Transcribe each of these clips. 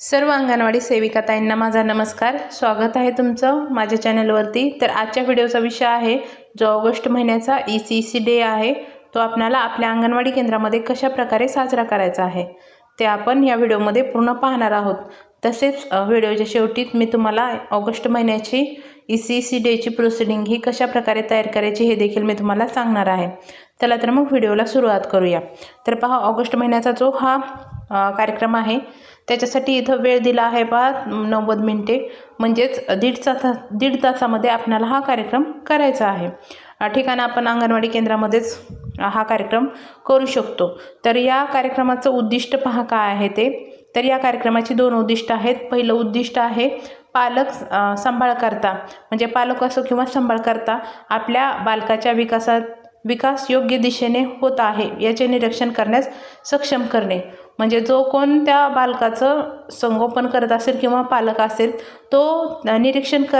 सर्व अंगणवाडी सेविकाताईंना माझा नमस्कार. स्वागत आहे तुमचं माझ्या चॅनलवरती. तर आजच्या व्हिडिओचा विषय आहे जो ऑगस्ट महिन्याचा ई सी सी डे आहे तो आपणाला आपल्या अंगणवाडी केंद्रामध्ये कशा प्रकारे साजरा करायचा आहे ते आपण या व्हिडिओमध्ये पूर्ण पाहणार आहोत. तसेच व्हिडिओच्या शेवटी मी तुम्हाला ऑगस्ट महिन्याची ई सी सी डेची प्रोसिडिंग ही कशा प्रकारे तयार करायची हे देखील मी तुम्हाला सांगणार आहे. चला तर मग व्हिडिओला सुरुवात करूया. तर पहा ऑगस्ट महिन्याचा जो हा कार्यक्रम आहे. त्याच्यासाठी इथं वेळ दिला आहे बा नव्वद मिनटे. म्हणजेच दीड तासा दीड तासामध्ये आपणाला हा कार्यक्रम करायचा आहे. ठिकाण आपण अंगणवाडी केंद्रामध्येच हा कार्यक्रम करू शकतो. तर या कार्यक्रमाचं उद्दिष्ट पहा काय आहे ते. तर या कार्यक्रमाची दोन उद्दिष्ट आहेत. पहिलं उद्दिष्ट आहे पालक सांभाळकर्ता. म्हणजे पालक असो किंवा सांभाळकर्ता आपल्या बालकाच्या विकासात विकास योग्य दिशेने होत आहे याचे निरीक्षण करण्यास सक्षम करणे. म्हणजे जो कोण त्या बालकाचं संगोपन करत असेल किंवा पालक असेल तो निरीक्षण क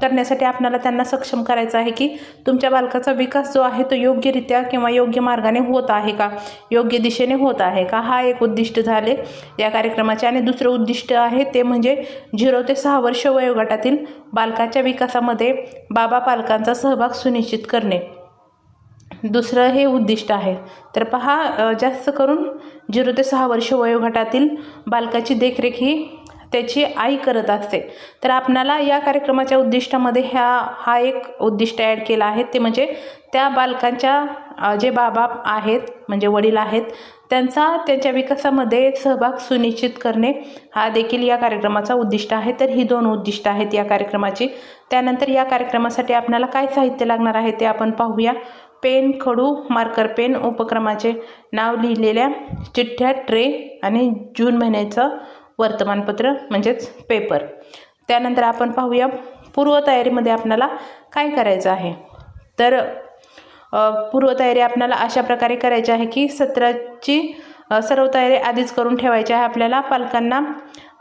करण्यासाठी आपल्याला त्यांना सक्षम करायचं आहे की तुमच्या बालकाचा विकास जो आहे तो योग्यरित्या किंवा योग्य मार्गाने होत आहे का? योग्य दिशेने होत आहे का? हा एक उद्दिष्ट झाले या कार्यक्रमाचे. आणि दुसरं उद्दिष्ट आहे ते म्हणजे झिरो ते सहा वर्ष वयोगटातील बालकाच्या विकासामध्ये बाबा पालकांचा सहभाग सुनिश्चित करणे. दुसरं हे उद्दिष्ट आहे. तर पहा जास्त करून झिरो ते सहा वर्ष वयोगटातील बालकाची देखरेख ही त्याची आई करत असते. तर आपणाला या कार्यक्रमाच्या उद्दिष्टामध्ये ह्या हा एक उद्दिष्ट ॲड केला आहे. ते म्हणजे त्या बालकांच्या जे बाबा आहेत म्हणजे वडील आहेत त्यांचा त्यांच्या विकासामध्ये सहभाग सुनिश्चित करणे हा देखील या कार्यक्रमाचा उद्दिष्ट आहे. तर ही दोन उद्दिष्ट आहेत या कार्यक्रमाची. त्यानंतर या कार्यक्रमासाठी आपल्याला काय साहित्य लागणार आहे ते आपण पाहूया. पेन खडू मार्कर पेन उपक्रमाचे नाव लिहिलेल्या चिठ्ठ्या ट्रे आणि जून महिन्याचं वर्तमानपत्र म्हणजेच पेपर त्यानंतर आपण पाहूया पूर्वतयारीमध्ये आपल्याला काय करायचं आहे? तर पूर्वतयारी आपल्याला अशा प्रकारे करायची आहे की सत्राची सर्व तयारी आधीच करून ठेवायची आहे आपल्याला पालकांना.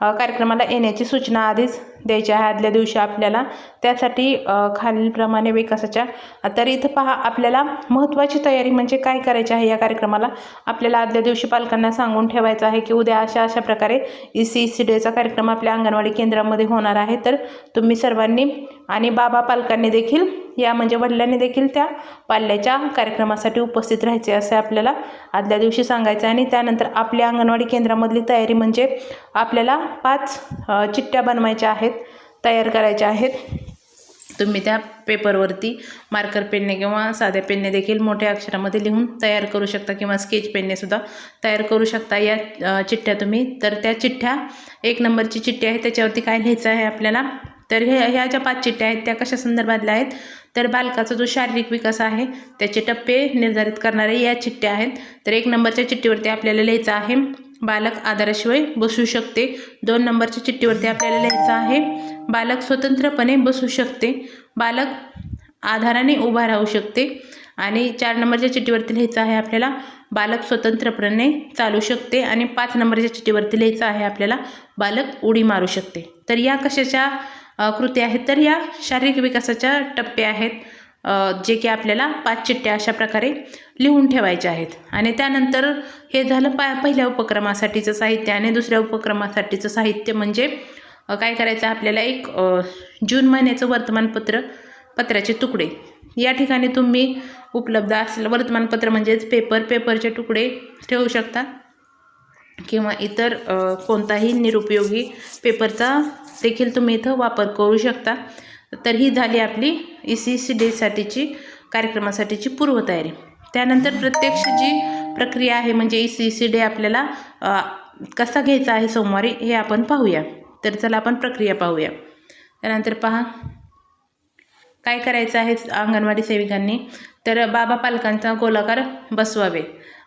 कार्यक्रमाला येण्याची सूचना आधीच द्यायची आहे. आदल्या दिवशी आपल्याला त्यासाठी खालीलप्रमाणे विकासाच्या तर इथं पहा आपल्याला महत्त्वाची तयारी म्हणजे काय करायची आहे या कार्यक्रमाला? आपल्याला आदल्या दिवशी पालकांना सांगून ठेवायचं आहे की उद्या अशा अशा प्रकारे ई सी सी डेचा कार्यक्रम आपल्या अंगणवाडी केंद्रामध्ये होणार आहे. तर तुम्ही सर्वांनी आणि बाबा पालकांनी देखील या म्हणजे वडिलांनी देखील त्या पाल्याच्या कार्यक्रमासाठी उपस्थित राहायचे असे आपल्याला आदल्या दिवशी सांगायचं आहे. आणि त्यानंतर आपल्या अंगणवाडी केंद्रामधली तयारी म्हणजे आपल्याला पाच चिठ्ठ्या बनवायच्या आहेत तयार करायच्या आहेत. तुम्ही त्या पेपरवरती मार्कर पेनने किंवा साध्या पेनने देखील मोठ्या अक्षरामध्ये लिहून तयार करू शकता किंवा स्केच पेननेसुद्धा तयार करू शकता. या चिठ्ठ्या तुम्ही तर त्या चिठ्ठ्या एक नंबरची चिठ्ठी आहे त्याच्यावरती काय लिहायचं आहे आपल्याला? तर हे ह्या ज्या पाच चिठ्ठ्या आहेत त्या कशा संदर्भातल्या आहेत? तर बालकाचा जो शारीरिक विकास आहे त्याचे टप्पे निर्धारित करणारे या चिठ्ठ्या आहेत. तर एक नंबरच्या चिठ्ठीवरती आपल्याला लिहायचं आहे बालक आधाराशिवाय बसू शकते. दोन नंबरच्या चिठ्ठीवरती आपल्याला लिहायचं आहे बालक स्वतंत्रपणे बसू शकते. बालक आधाराने उभा राहू शकते. आणि चार नंबरच्या चिठ्ठीवरती लिहायचं आहे आपल्याला बालक स्वतंत्रपणे चालू शकते. आणि पाच नंबरच्या चिठ्ठीवरती लिहायचं आहे आपल्याला बालक उडी मारू शकते. तर या कशाच्या कृती आहेत? तर या शारीरिक विकासाच्या टप्पे आहेत. जे की आपल्याला पाच चिठ्ठ्या अशा प्रकारे लिहून ठेवायच्या आहेत. आणि त्यानंतर हे झालं पा पहिल्या उपक्रमासाठीचं साहित्य आणि दुसऱ्या उपक्रमासाठीचं साहित्य म्हणजे काय करायचं? आपल्याला एक जून महिन्याचं वर्तमानपत्र पत्राचे तुकडे. या ठिकाणी तुम्ही उपलब्ध असलेलं वर्तमानपत्र म्हणजेच पेपर पेपरचे तुकडे ठेवू शकता. किंवा इतर कोणताही निरुपयोगी पेपरचा देखील तुम्ही इथं वापर करू शकता. तर ही झाली आपली ई सी सी डेसाठीची कार्यक्रमासाठीची पूर्वतयारी. त्यानंतर प्रत्यक्ष जी प्रक्रिया आहे म्हणजे ई सी सी डे आपल्याला कसा घ्यायचा आहे सोमवारी हे आपण पाहूया. तर चला आपण प्रक्रिया पाहूया. त्यानंतर पहा. काय करायचं आहे अंगणवाडी सेविकांनी? तर बाबा पालकांचा गोलाकार बसवावे.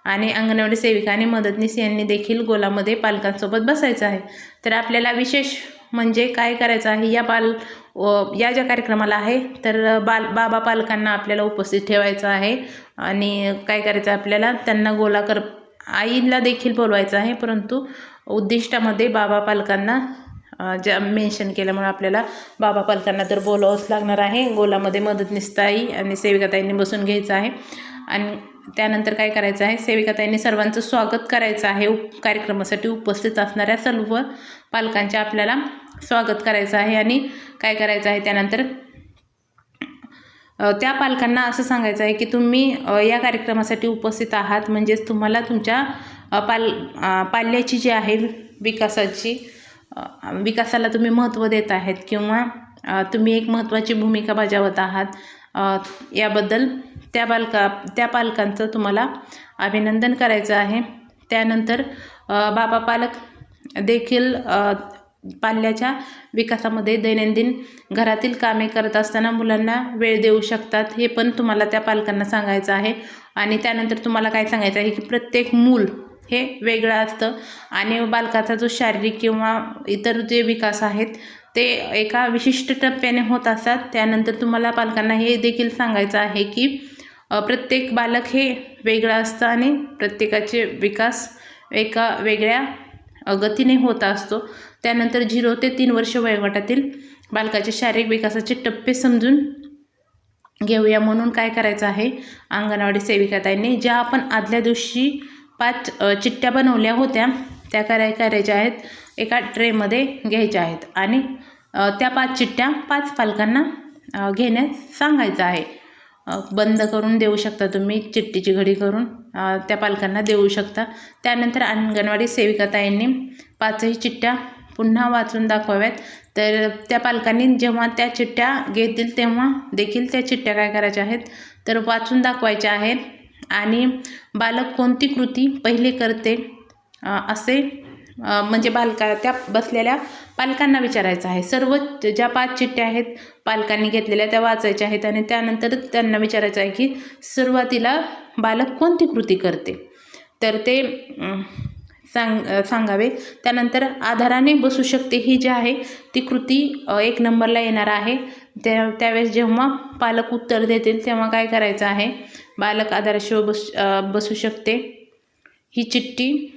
आणि अंगणवाडी सेविकांनी मदतनीस यांनी देखील गोलामध्ये पालकांसोबत बसायचं आहे. तर आपल्याला विशेष म्हणजे काय करायचं आहे? या बाल व या ज्या कार्यक्रमाला आहे तर बाल बाबा पालकांना आपल्याला उपस्थित ठेवायचं आहे आणि काय करायचं आहे आपल्याला? त्यांना गोलाकार आईला देखील बोलवायचं आहे परंतु उद्दिष्टामध्ये बाबा पालकांना ज्या मेन्शन केल्यामुळे आपल्याला बाबा पालकांना तर बोलावंच लागणार आहे. गोलामध्ये मदतनीसताई आणि सेविकाताईंनी बसून घ्यायचं आहे. आणि त्यानंतर काय करायचं आहे? सेविकाताईंनी सर्वांचं स्वागत करायचं आहे. उप कार्यक्रमासाठी उपस्थित असणाऱ्या सर्व पालकांच्या आपल्याला स्वागत करायचं आहे आणि काय करायचं आहे त्यानंतर त्या पालकांना असं सांगायचं आहे की तुम्ही या कार्यक्रमासाठी उपस्थित आहात. म्हणजेच तुम्हाला तुमच्या पाल पाल्याची जी आहे विकासाची विकासाला तुम्ही महत्त्व देत आहेत किंवा तुम्ही एक महत्त्वाची भूमिका बजावत आहात याबद्दल त्या बालका त्या पालकांचं तुम्हाला अभिनंदन करायचं आहे. त्यानंतर बाबा पालक देखील पाल्याच्या विकासामध्ये दैनंदिन घरातील कामे करत असताना मुलांना वेळ देऊ शकतात हे पण तुम्हाला त्या पालकांना सांगायचं आहे. आणि त्यानंतर तुम्हाला काय सांगायचं आहे की प्रत्येक मूल हे वेगळं असतं आणि बालकाचा जो शारीरिक किंवा इतर जे विकास आहेत ते एका विशिष्ट टप्प्याने होत असतात. त्यानंतर तुम्हाला पालकांना हे देखील सांगायचं आहे की प्रत्येक बालक हे वेगळं असतं आणि प्रत्येकाचे विकास एका वेगळ्या गतीने होत असतो. त्यानंतर झिरो ते तीन वर्ष वयोगटातील बालकाचे शारीरिक विकासाचे टप्पे समजून घेऊया. म्हणून काय करायचं आहे? अंगणवाडी सेविकाताईंनी ज्या आपण आदल्या दिवशी पाच चिठ्ठ्या बनवल्या होत्या त्या काय करायच्या आहेत? एका ट्रेमध्ये घ्यायच्या आहेत आणि त्या पाच चिठ्ठ्या पाच पालकांना घेण्यास सांगायचं आहे. बंद करून देऊ शकता तुम्ही चिठ्ठीची घडी करून त्या पालकांना देऊ शकता. त्यानंतर अंगणवाडी सेविकाताईंनी पाचही चिठ्ठ्या पुन्हा वाचून दाखवाव्यात. तर त्या पालकांनी जेव्हा त्या चिठ्ठ्या घेतील तेव्हा देखील त्या चिठ्ठ्या काय करायच्या आहेत? तर वाचून दाखवायच्या आहेत. आणि बालक कोणती कृती पहिले करते? असे म्हणजे बालका त्या बसलेल्या पालकांना विचारायचं आहे. सर्व ज्या पाच चिठ्ठ्या आहेत पालकांनी घेतलेल्या त्या वाचायच्या आहेत. आणि त्यानंतर त्यांना विचारायचं आहे की सुरुवातीला बालक कोणती कृती करते? तर ते सांग सांगावे. त्यानंतर आधाराने बसू शकते ही जी आहे ती कृती एक नंबरला येणार आहे. त्या त्यावेळेस जेव्हा पालक उत्तर देतील तेव्हा काय करायचं आहे? बालक आधाराशिवाय बस बसू शकते. ही चिठ्ठी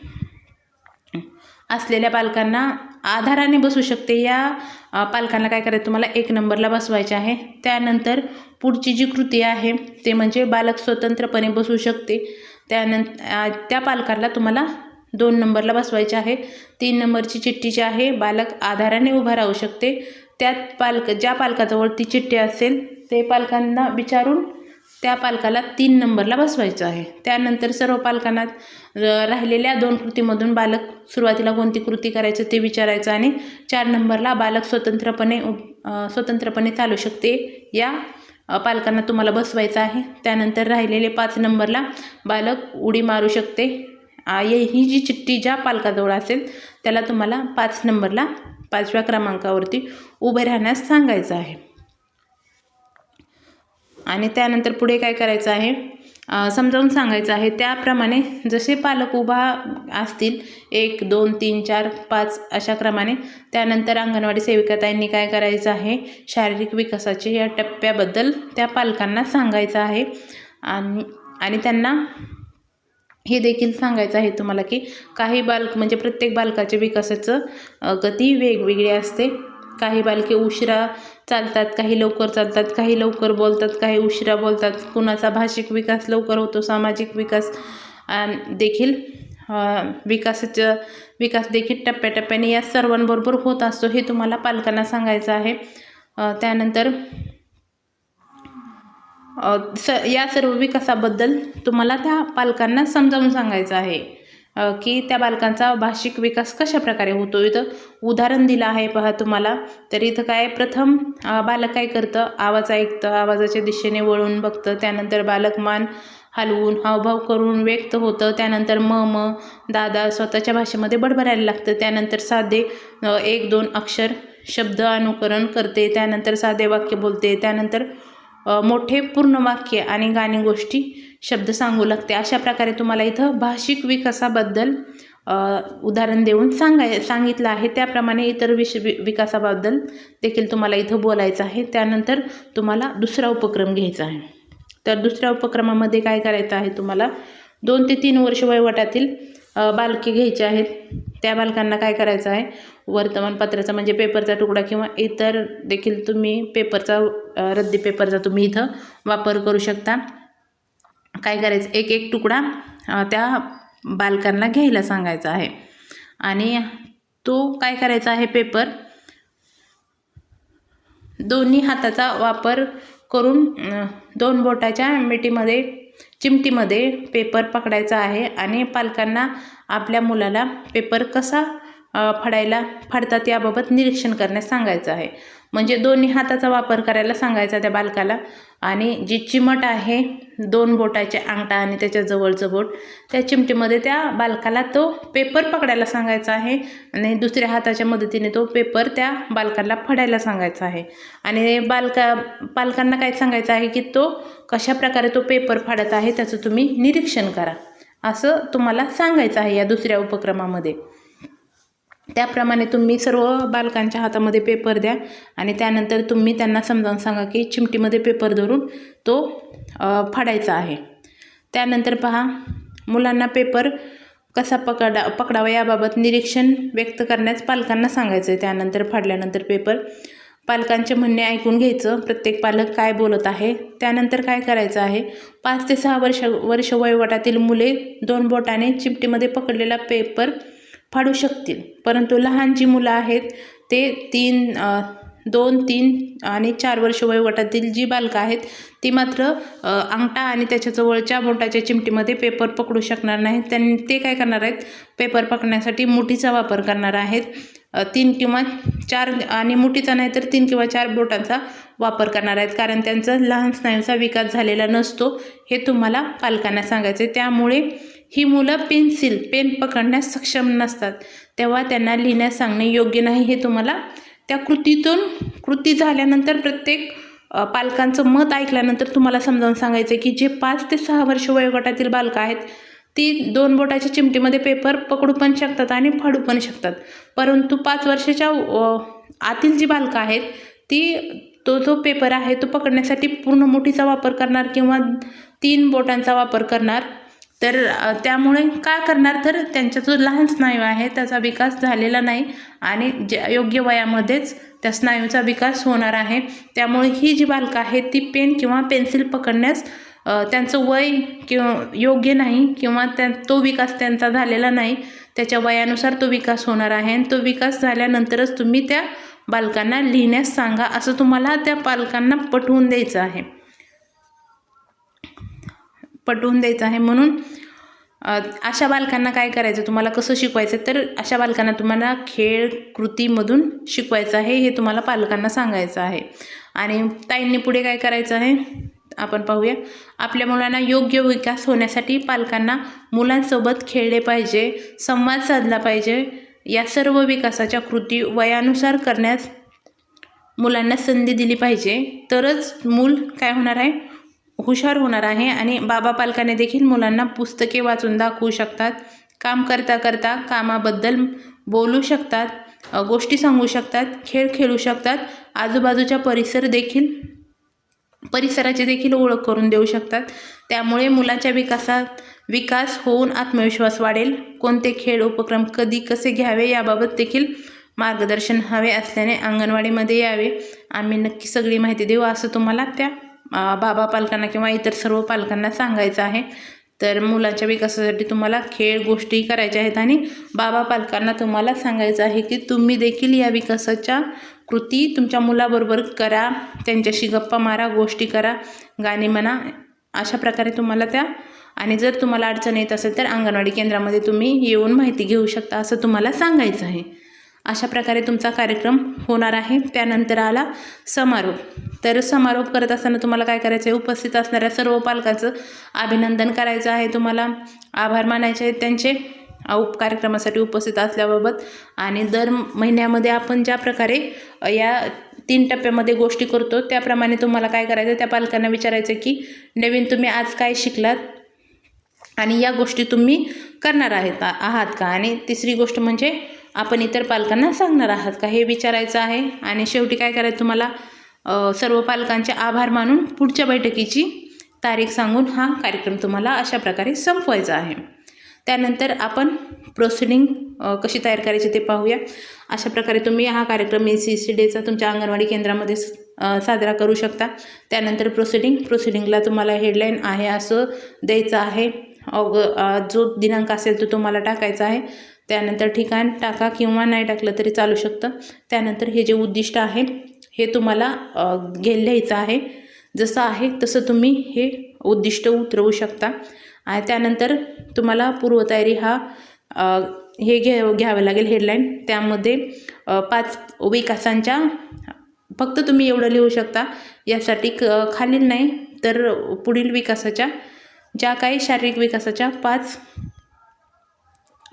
असलेल्या पालकांना आधाराने बसू शकते. या पालकांना काय करायचं? तुम्हाला एक नंबरला बसवायचे आहे. त्यानंतर पुढची जी कृती आहे ते म्हणजे बालक स्वतंत्रपणे बसू शकते. त्यानंतर त्या पालकाला तुम्हाला दोन नंबरला बसवायचे आहे तीन नंबरची चिठ्ठी जी आहे बालक आधाराने उभा राहू शकते. त्यात पालक ज्या पालकाजवळ ती चिठ्ठी असेल ते पालकांना विचारून त्या पालकाला तीन नंबरला बसवायचं आहे. त्यानंतर सर्व पालकांना राहिलेल्या दोन कृतीमधून बालक सुरुवातीला कोणती कृती करायचं ते विचारायचं आणि चार नंबरला बालक स्वतंत्रपणे स्वतंत्रपणे चालू शकते. या पालकांना तुम्हाला बसवायचं आहे. त्यानंतर राहिलेले पाच नंबरला बालक उडी मारू शकते. ही जी चिठ्ठी ज्या पालकाजवळ असेल त्याला तुम्हाला पाच नंबरला पाचव्या क्रमांकावरती उभे राहण्यास सांगायचं आहे. आणि त्यानंतर पुढे काय करायचं आहे? समजावून सांगायचं आहे त्याप्रमाणे जसे पालक उभा असतील एक दोन तीन चार पाच अशा क्रमाने त्यानंतर अंगणवाडी सेविकाताईंनी काय करायचं आहे? शारीरिक विकासाचे या टप्प्याबद्दल त्या पालकांना सांगायचं आहे. आणि आणि त्यांना हे देखील सांगायचं आहे तुम्हाला की काही बालक म्हणजे प्रत्येक बालकाच्या विकासाचं गती वेगवेगळी असते. काही बालके उशिरा चालतात काही लवकर चालतात काही लवकर बोलतात काही उशिरा बोलतात. कुणाचा भाषिक विकास लवकर होतो सामाजिक विकास देखील विकासाचं विकास देखील टप्प्याटप्प्याने या सर्वांबरोबर होत असतो हे तुम्हाला पालकांना सांगायचं आहे. त्यानंतर स या सर्व विकासाबद्दल तुम्हाला त्या पालकांना समजावून सांगायचं आहे. की त्या बालकांचा भाषिक विकास कशा प्रकारे होतो? इथं उदाहरण दिलं आहे पहा तुम्हाला. तर इथं काय प्रथम बालक काय करतं? आवाज ऐकतं आवाजाच्या दिशेने वळून बघतं त्यानंतर बालक मान हलवून हावभाव करून व्यक्त होतं त्यानंतर म म दादा स्वतःच्या भाषेमध्ये बडबडायला लागतं त्यानंतर साधे एक दोन अक्षर शब्द अनुकरण करते त्यानंतर साधे वाक्य बोलते त्यानंतर मोठे पूर्ण वाक्य आणि गाणी गोष्टी शब्द सांगू लागते. अशा प्रकारे तुम्हाला इथं भाषिक विकासाबद्दल उदाहरण देऊन सांगाय सांगितलं आहे. त्याप्रमाणे इतर विष वि विकासाबद्दल देखील तुम्हाला इथं बोलायचं आहे. त्यानंतर तुम्हाला दुसरा उपक्रम घ्यायचा आहे. तर दुसऱ्या उपक्रमामध्ये काय करायचं आहे तुम्हाला? दोन ते तीन वर्ष वयोगटातील बालके घ्यायचे आहेत. त्या बालकांना काय करायचं आहे? वर्तमानपत्राचा म्हणजे पेपरचा तुकडा किंवा इतर देखील तुम्ही पेपरचा रद्दी पेपरचा तुम्ही इथं वापर करू शकता. काय करायचं? एक एक तुकडा त्या बालकांना घ्यायला सांगायचा आहे. आणि तो काय करायचा आहे? पेपर दोन्ही हाताचा वापर करून दोन बोटाच्या मिठीमध्ये चिमटीमध्ये पेपर पकडायचा आहे आणि पालकांना आपल्या मुलाला पेपर कसा फडायला फाडायला फाडतात याबाबत निरीक्षण करण्यास सांगायचं आहे. म्हणजे दोन्ही हाताचा वापर करायला सांगायचा त्या बालकाला. आणि जी चिमट आहे दोन बोटाचे अंगठा आणि त्याच्या जवळचं बोट त्या चिमटीमध्ये त्या बालकाला तो पेपर पकडायला सांगायचा आहे आणि दुसऱ्या हाताच्या मदतीने तो पेपर त्या बालकाला फाडायला सांगायचा आहे. आणि बालका पालकांना काय सांगायचं आहे की तो कशा प्रकारे तो पेपर फाडत आहे त्याचं तुम्ही निरीक्षण करा. असं तुम्हाला सांगायचं आहे या दुसऱ्या उपक्रमामध्ये. त्याप्रमाणे तुम्ही सर्व बालकांच्या हातामध्ये पेपर द्या आणि त्यानंतर तुम्ही त्यांना समजावून सांगा की चिमटीमध्ये पेपर धरून तो फाडायचा आहे. त्यानंतर पहा मुलांना पेपर कसा पकडा पकडावा याबाबत निरीक्षण व्यक्त करण्यास पालकांना सांगायचं आहे त्यानंतर फाडल्यानंतर पेपर. पालकांचे म्हणणे ऐकून घ्यायचं प्रत्येक पालक काय बोलत आहे त्यानंतर काय करायचं आहे. पाच ते सहा वर्ष वर्ष वयोगटातील मुले दोन बोटाने चिमटीमध्ये पकडलेला पेपर फाडू शकतील. परंतु लहान जी मुलं आहेत ते तीन दोन तीन आणि चार वर्ष वयोगटातील जी बालकं आहेत ती मात्र अंगठा आणि त्याच्याजवळच्या बोटाच्या चिमटीमध्ये पेपर पकडू शकणार नाहीत. त्यां ते काय करणार आहेत? पेपर पकडण्यासाठी मुठीचा वापर करणार आहेत. तीन किंवा चार आणि मुठीचा नाही तर तीन किंवा चार बोटांचा वापर करणार आहेत. कारण त्यांचा लहान स्नायूचा विकास झालेला नसतो हे तुम्हाला पालकांना सांगायचं आहे त्यामुळे ही मुलं पेन्सिल पेन पकडण्यास सक्षम नसतात. तेव्हा त्यांना लिहिण्यास सांगणे योग्य नाही हे तुम्हाला त्या कृतीतून कृती झाल्यानंतर प्रत्येक पालकांचं मत ऐकल्यानंतर तुम्हाला समजावून सांगायचं आहे की जे पाच ते सहा वर्ष वयोगटातील बालकं आहेत ती दोन बोटाच्या चिमटीमध्ये पेपर पकडू पण शकतात आणि फाडू पण शकतात. परंतु पाच वर्षाच्या आतील जी बालकं आहेत ती तो जो पेपर आहे तो पकडण्यासाठी पूर्ण मुठीचा वापर करणार किंवा तीन बोटांचा वापर करणार? तर त्यामुळे काय करणार? तर त्यांचा जो लहान स्नायू आहे त्याचा विकास झालेला नाही आणि ज योग्य वयामध्येच त्या स्नायूचा विकास होणार आहे. त्यामुळे ही जी बालकं आहेत ती पेन किंवा पेन्सिल पकडण्यास त्यांचं वय किंवा योग्य नाही किंवा त्या तो विकास त्यांचा झालेला नाही त्याच्या वयानुसार तो विकास होणार आहे आणि तो विकास झाल्यानंतरच तुम्ही त्या बालकांना लिहिण्यास सांगा असं तुम्हाला त्या पालकांना पटवून द्यायचं आहे. पटवून द्यायचं आहे म्हणून अशा बालकांना काय करायचं? तुम्हाला कसं शिकवायचं? तर अशा बालकांना तुम्हाला खेळ कृतीमधून शिकवायचं आहे हे तुम्हाला पालकांना सांगायचं आहे. आणि ताईंनी पुढे काय करायचं आहे? आपण पाहूया. आपल्या मुलांना योग्य विकास होण्यासाठी पालकांना मुलांसोबत खेळले पाहिजे संवाद साधला पाहिजे. या सर्व विकासाच्या कृती वयानुसार करण्यास मुलांना संधी दिली पाहिजे. तरच मूल काय होणार आहे? हुशार होणार आहे आणि बाबा पालकाने देखील मुलांना पुस्तके वाचून दाखवू शकतात. काम करता करता कामाबद्दल बोलू शकतात गोष्टी सांगू शकतात खेळ खेळू शकतात आजूबाजूचा परिसर देखील परिसराची देखील ओळख करून देऊ शकतात. त्यामुळे मुलाच्या विकासात विकास होऊन आत्मविश्वास वाढेल. कोणते खेळ उपक्रम कधी कसे घ्यावे याबाबत देखील मार्गदर्शन हवे असल्याने अंगणवाडीमध्ये यावे. आम्ही नक्की सगळी माहिती देऊ. असं तुम्हाला त्या बाबा पालकांना किंवा इतर सर्व पालकांना सांगायचं आहे. तर मुलांच्या विकासासाठी तुम्हाला खेळ गोष्टी करायच्या आहेत आणि बाबा पालकांना तुम्हाला सांगायचं आहे की तुम्ही देखील या विकासाच्या कृती तुमच्या मुलाबरोबर करा. त्यांच्याशी गप्पा मारा गोष्टी करा गाणी म्हणा. अशा प्रकारे तुम्हाला त्या आणि जर तुम्हाला अडचण येत असेल तर अंगणवाडी केंद्रामध्ये तुम्ही येऊन माहिती घेऊ शकता असं तुम्हाला सांगायचं आहे. अशा प्रकारे तुमचा कार्यक्रम होणार आहे. त्यानंतर आला समारोप. तर समारोप करत असताना तुम्हाला काय करायचं आहे उपस्थित असणाऱ्या सर्व पालकांचं अभिनंदन करायचं आहे. तुम्हाला आभार मानायचे आहेत. त्यांचे उप कार्यक्रमासाठी उपस्थित असल्याबाबत आणि दर महिन्यामध्ये आपण ज्या प्रकारे या तीन टप्प्यामध्ये गोष्टी करतो त्याप्रमाणे तुम्हाला काय करायचं त्या पालकांना विचारायचं की नवीन तुम्ही आज काय शिकलात आणि या गोष्टी तुम्ही करणार आहेत आहात का? आणि तिसरी गोष्ट म्हणजे आपण इतर पालकांना सांगणार आहात का? हे विचारायचं आहे. आणि शेवटी काय करायचं तुम्हाला? सर्व पालकांचे आभार मानून पुढच्या बैठकीची तारीख सांगून हा कार्यक्रम तुम्हाला अशा प्रकारे संपवायचा आहे. त्यानंतर आपण प्रोसिडिंग कशी तयार करायची ते पाहूया. अशा प्रकारे तुम्ही हा कार्यक्रम एन सी सी डेचा तुमच्या अंगणवाडी केंद्रामध्ये साजरा करू शकता. त्यानंतर प्रोसिडिंग प्रोसिडिंगला तुम्हाला हेडलाईन आहे असं द्यायचं आहे. ऑग जो दिनांक असेल तो तुम्हाला टाकायचा आहे. त्यानंतर ठिकाण टाका किंवा नाही टाकलं तरी चालू शकतं. त्यानंतर हे जे उद्दिष्ट आहे हे तुम्हाला घे लिहायचं आहे. जसं आहे तसं तुम्ही हे उद्दिष्ट उतरवू शकता. आणि त्यानंतर तुम्हाला पूर्वतयारी हा हे घे घ्यावं लागेल हेडलाईन. त्यामध्ये पाच विकासांच्या फक्त तुम्ही एवढं लिहू शकता. यासाठी क खालील नाही तर पुढील विकासाच्या ज्या काही शारीरिक विकासाच्या पाच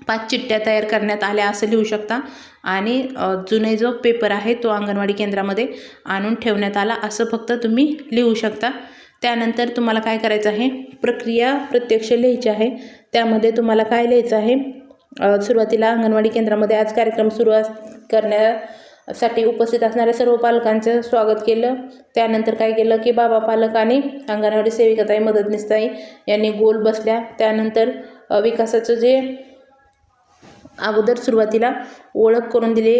पाच चिठ्ठ्या तयार करण्यात आल्या असं लिहू शकता. आणि जुने जो पेपर आहे तो अंगणवाडी केंद्रामध्ये आणून ठेवण्यात आला असं फक्त तुम्ही लिहू शकता. त्यानंतर तुम्हाला काय करायचं आहे? प्रक्रिया प्रत्यक्ष लिहायची आहे. त्यामध्ये तुम्हाला काय लिहायचं आहे? सुरुवातीला अंगणवाडी केंद्रामध्ये आज कार्यक्रम सुरू करण्यासाठी उपस्थित असणाऱ्या सर्व पालकांचं स्वागत केलं. त्यानंतर काय केलं की बाबा पालक आणि अंगणवाडी सेविकाताई मदतनीसताई यांनी गोल बसल्या. त्यानंतर विकासाचं जे अगोदर सुरुवातीला ओळख करून दिली.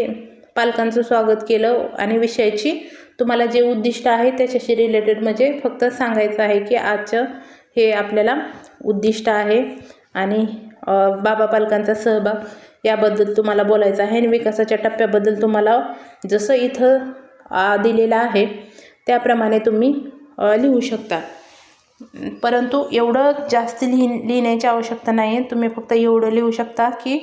पालकांचं स्वागत केलं आणि विषयाची तुम्हाला जे उद्दिष्ट आहे त्याच्याशी रिलेटेड म्हणजे फक्त सांगायचं आहे की आजचं हे आपल्याला उद्दिष्ट आहे. आणि बाबा पालकांचा सहभाग याबद्दल तुम्हाला बोलायचं आहे आणि विकासाच्या टप्प्याबद्दल तुम्हाला जसं इथं दिलेलं आहे त्याप्रमाणे तुम्ही लिहू शकता. परंतु एवढं जास्त लिहि लिहिण्याची आवश्यकता नाही आहे तुम्ही फक्त एवढं लिहू शकता की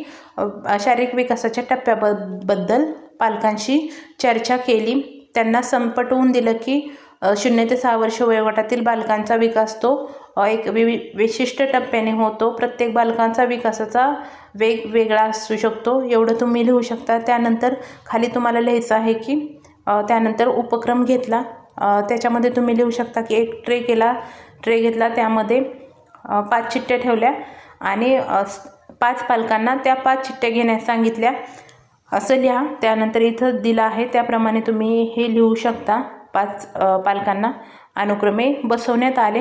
शारीरिक विकासाच्या टप्प्याबद्दल पालकांशी चर्चा केली. त्यांना संपटवून दिलं की शून्य ते सहा वर्ष वयोगटातील बालकांचा विकास तो एक वि विशिष्ट टप्प्याने होतो. प्रत्येक बालकांचा विकासाचा वेग वेगळा असू शकतो. एवढं तुम्ही लिहू शकता. त्यानंतर खाली तुम्हाला लिहायचं आहे की त्यानंतर उपक्रम घेतला. त्याच्यामध्ये तुम्ही लिहू शकता की एक ट्रे केला ट्रे घेतला त्यामध्ये पाच चिठ्ठ्या ठेवल्या आणि पाच पालकांना त्या पाच चिठ्ठ्या घेण्यास सांगितल्या. असं लिहा. त्यानंतर इथं दिलं आहे. त्याप्रमाणे तुम्ही हे लिहू शकता. पाच पालकांना अनुक्रमे बसवण्यात आले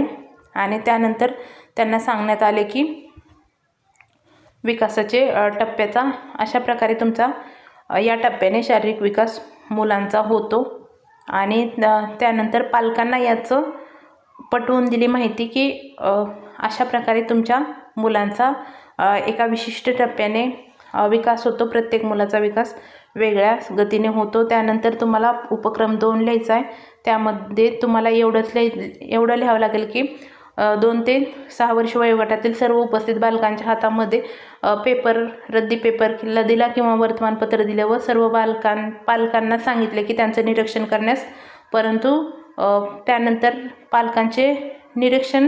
आणि त्यानंतर त्यांना सांगण्यात आले की विकासाचे टप्प्याचा अशा प्रकारे तुमचा या टप्प्याने शारीरिक विकास मुलांचा होतो. आणि त्यानंतर पालकांना याचं पटवून दिली माहिती की अशा प्रकारे तुमच्या मुलांचा एका विशिष्ट टप्प्याने विकास होतो. प्रत्येक मुलाचा विकास वेगळ्या गतीने होतो. त्यानंतर तुम्हाला उपक्रम दोन लिहायचा आहे. त्यामध्ये तुम्हाला एवढंच लिहि एवढं लिहावं लागेल की दोन ते सहा वर्ष वयोगटातील सर्व उपस्थित बालकांच्या हातामध्ये पेपर रद्दी पेपर किल्ला दिला किंवा वर्तमानपत्र दिलं व सर्व बालकां पालकांना सांगितले की त्यांचं निरीक्षण करण्यास. परंतु त्यानंतर पालकांचे निरीक्षण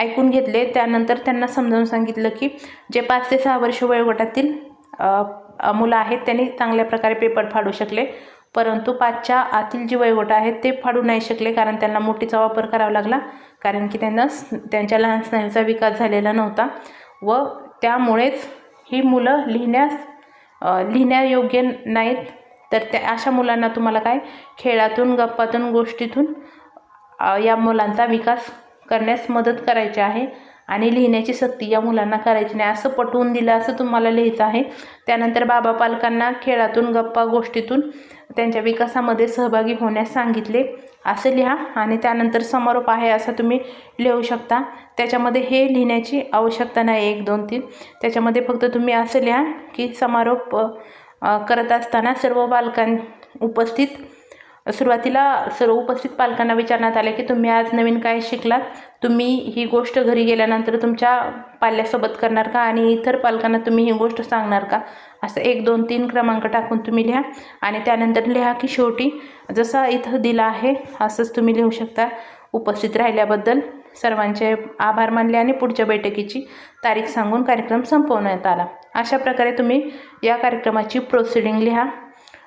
ऐकून घेतले. त्यानंतर त्यांना समजावून सांगितलं की जे पाच ते सहा वर्ष वयोगटातील मुलं आहेत त्यांनी चांगल्या प्रकारे पेपर फाडू शकले. परंतु पाचच्या आतील जी वयोगट आहेत ते फाडू नाही शकले कारण त्यांना मोठीचा वापर करावा लागला. कारण की त्यांना स- त्यांच्या लहान स्नायूचा विकास झालेला नव्हता व त्यामुळेच ही मुलं लिहिण्यास लिहिण्यायोग्य नाहीत. तर त्या अशा मुलांना तुम्हाला काय? खेळातून गप्पातून गोष्टीतून या मुलांचा विकास करण्यास मदत करायची आहे. आणि लिहिण्याची सक्ती या मुलांना करायची नाही. असं पटवून दिलं असं तुम्हाला लिहायचं आहे. त्यानंतर बाबा पालकांना खेळातून गप्पा गोष्टीतून त्यांच्या विकासामध्ये सहभागी होण्यास सांगितले. असं लिहा आणि त्यानंतर समारोप आहे असं तुम्ही लिहू शकता. त्याच्यामध्ये हे लिहिण्याची आवश्यकता नाही एक दोन तीन. त्याच्यामध्ये फक्त तुम्ही असं लिहा की समारोप करत असताना सर्व बालकां उपस्थित सुरुवातीला सर्व उपस्थित पालकांना विचारण्यात आले की तुम्ही आज नवीन काय शिकलात? तुम्ही ही गोष्ट घरी गेल्यानंतर तुमच्या पाल्यासोबत करणार का? आणि इतर पालकांना तुम्ही ही गोष्ट सांगणार का? असं एक दोन तीन क्रमांक टाकून तुम्ही लिहा आणि त्यानंतर लिहा की शेवटी जसा इथं दिला आहे असंच तुम्ही लिहू शकता. उपस्थित राहिल्याबद्दल सर्वांचे आभार मानले आणि पुढच्या बैठकीची तारीख सांगून कार्यक्रम संपवण्यात आला. अशा प्रकारे तुम्ही या कार्यक्रमाची प्रोसिडिंग लिहा.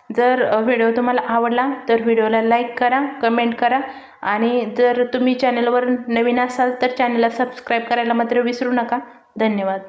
जर व्हिडिओ तुम्हाला आवडला तर व्हिडिओला लाईक करा कमेंट करा. आणि जर तुम्ही चॅनलवर नवीन असाल तर चॅनलला सबस्क्राईब करायला मात्र विसरू नका. धन्यवाद.